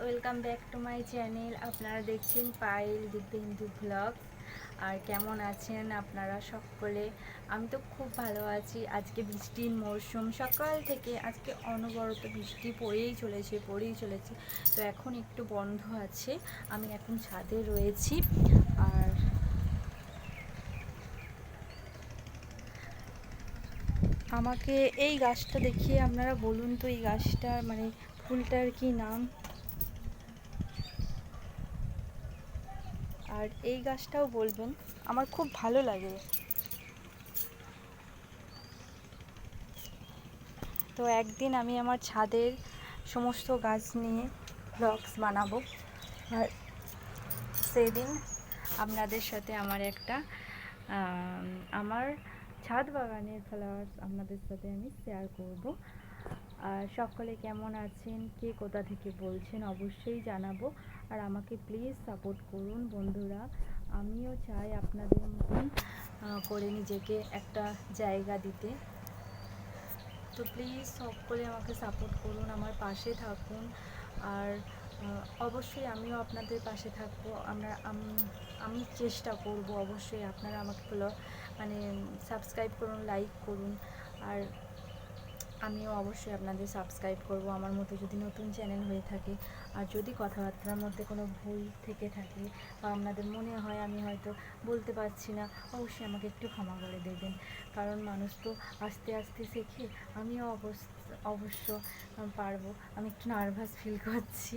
Welcome back to my channel আপনারা দেখছেন Payel Dibya Hindu blog আর কেমন আছেন আপনারা সকলে? আমি তো খুব ভালো আছি। আজকে বৃষ্টির মরশুম। সকাল থেকে আজকে অনবরত বৃষ্টি পড়েই চলেছে পড়েই চলেছে। তো এখন একটু বন্ধ আছে। আমি এখন ছাদে রয়েছি। আর আমাকে এই গাছটা দেখিয়ে আপনারা বলুন তো, এই গাছটার মানে ফুলটার কি নাম? আর এই গাছটাও বলবেন, আমার খুব ভালো লাগে। তো একদিন আমি আমার ছাদের সমস্ত গাছ নিয়ে ব্লগস বানাবো। আর সেদিন আপনাদের সাথে আমার একটা আমার ছাদ বাগানের ফ্লাওয়ার্স আপনাদের সাথে আমি শেয়ার করব। আর সকলে কেমন আছেন? কে কোথা থেকে বলছেন? অবশ্যই জানাব। আর আমাকে প্লিজ সাপোর্ট করুন বন্ধুরা। আমিও চাই আপনাদের মতন করে নিজেকে একটা জায়গা দিতে। তো প্লিজ সকলে আমাকে সাপোর্ট করুন, আমার পাশে থাকুন। আর অবশ্যই আমিও আপনাদের পাশে থাকব। আমরা, আমি চেষ্টা করব অবশ্যই আপনারা আমাকে মানে সাবস্ক্রাইব করুন লাইক করুন। আর আমিও অবশ্যই আপনাদের সাবস্ক্রাইব করব। আমার মতো যদি নতুন চ্যানেল হয়ে থাকে আর যদি কথাবার্তার মধ্যে কোনো ভুল থেকে থাকে বা আপনাদের মনে হয় আমি হয়তো বলতে পারছি না, অবশ্যই আমাকে একটু ক্ষমা করে দেবেন। কারণ মানুষ তো আস্তে আস্তে শেখে, আমিও অবশ্য পারব। আমি একটু নার্ভাস ফিল করছি।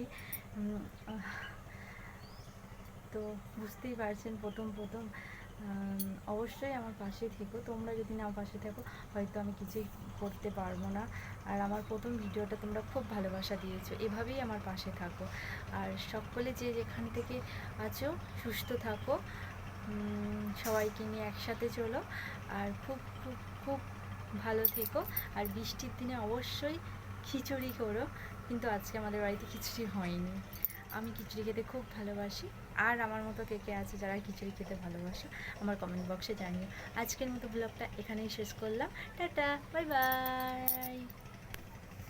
তো বুঝতেই পারছেন প্রথম প্রথম। অবশ্যই আমার পাশে থেকো। তোমরা যদি না পাশে থাকো, হয়তো আমি কিছুই করতে পারব না। আর আমার প্রথম ভিডিওটা তোমরা খুব ভালোবাসা দিয়েছ। এভাবেই আমার পাশে থাকো। আর সকলে যে যেখান থেকে আছো, সুস্থ থাকো। সবাইকে নিয়ে একসাথে চলো। আর খুব খুব খুব ভালো থেকো। আর বৃষ্টির দিনে অবশ্যই খিচুড়ি করো। কিন্তু আজকে আমাদের বাড়িতে খিচুড়ি হয়নি। আমি খিচুড়ি খেতে খুব ভালোবাসি। আর আমার মতো কে কে আছে যারা খিচুড়ি খেতে ভালোবাসে, আমার কমেন্ট বক্সে জানিও। আজকের মতো ব্লগটা এখানেই শেষ করলাম। Tata bye bye